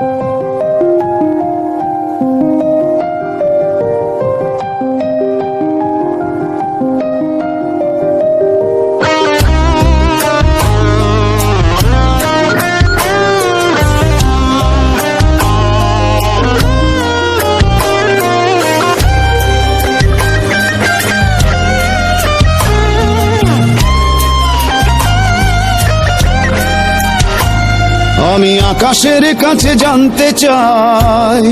you আমি আকাশের কাছে জানতে চাই,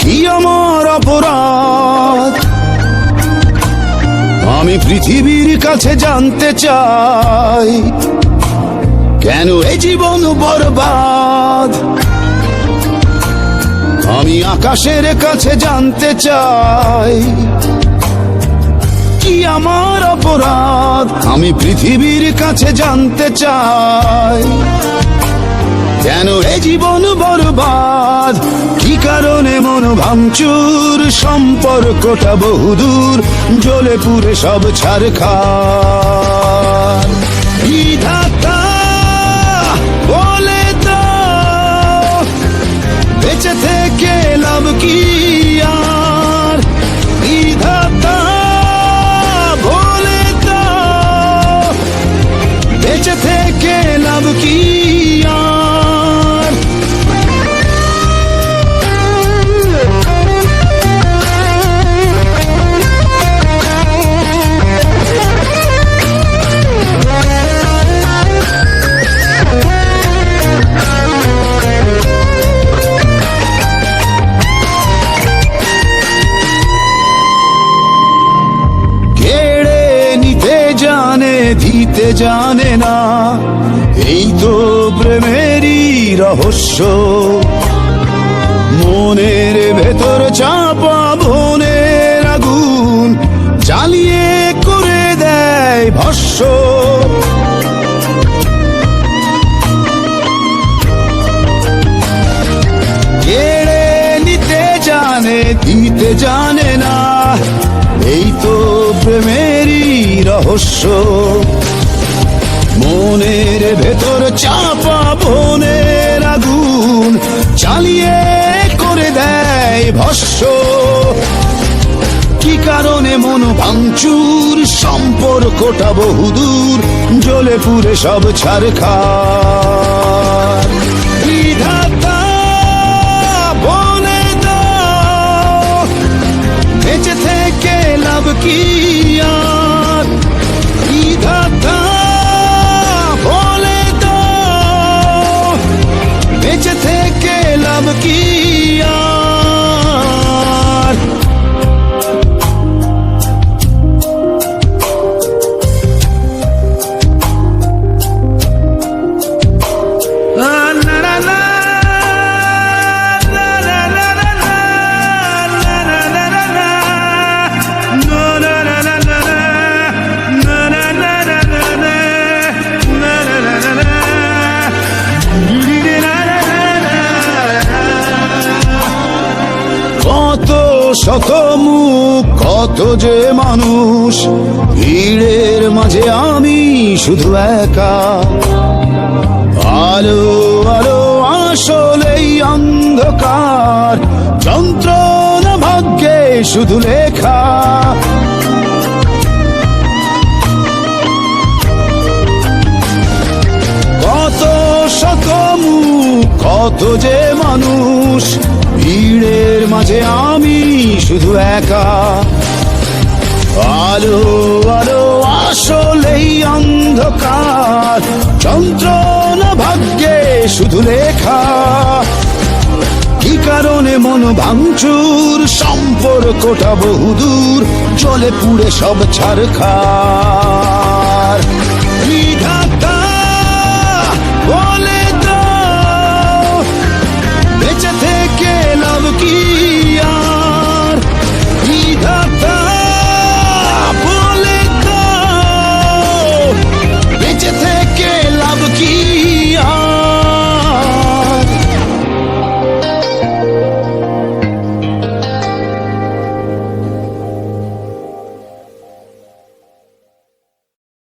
কি আমার অপরাধ? আমি পৃথিবীর কাছে জানতে চাই, কেন এ জীবন বরবাদ? আমি আকাশের কাছে জানতে চাই কি আমার অপরাধ? আমি পৃথিবীর কাছে জানতে চাই। কেন এ জীবন বরবাদ? কি কারণে মন ভাঙচুর? সম্পর্কটা বহুদূর, জ্বলে পুরে সব ছাড় বিধাতা বলে দাও? বেঁচে থেকে লাভ কি? দিতে জানে না। এই তো প্রেমেরই রহস্য। মনের ভেতর চাপা বনের আগুন জ্বালিয়ে করে দেয় ভস্য। কেড়ে নিতে জানে, দিতে জানে না। এই তো প্রেমেরই রহস্য। মনের ভেতর চাপা বনের আগুন চালিয়ে করে দেয় ভস্য। কি কারণে মন ভাঙচুর সম্পর্কটা বহুদূর, জ্বলে পুরে সব ছাড় বিধাতা বলে দাও। বেঁচে থেকে লাভ কি? শত মুখ কত যে মানুষ, ভিড়ের মাঝে আমি শুধু একা। আলো আলো আসলেই অন্ধকার, যন্ত্রণা ভাগ্যে শুধু লেখা। কত শত মুখ কত যে মানুষ, ভিড়ের মাঝে আমি শুধু একা। আলো আলো আসলেই অন্ধকার। যন্ত্রণা ভাগ্যে শুধু লেখা। কি কারণে মন ভাঙচুর? সম্পর্কটা বহুদূর চলে পুড়ে সব ছাড় খা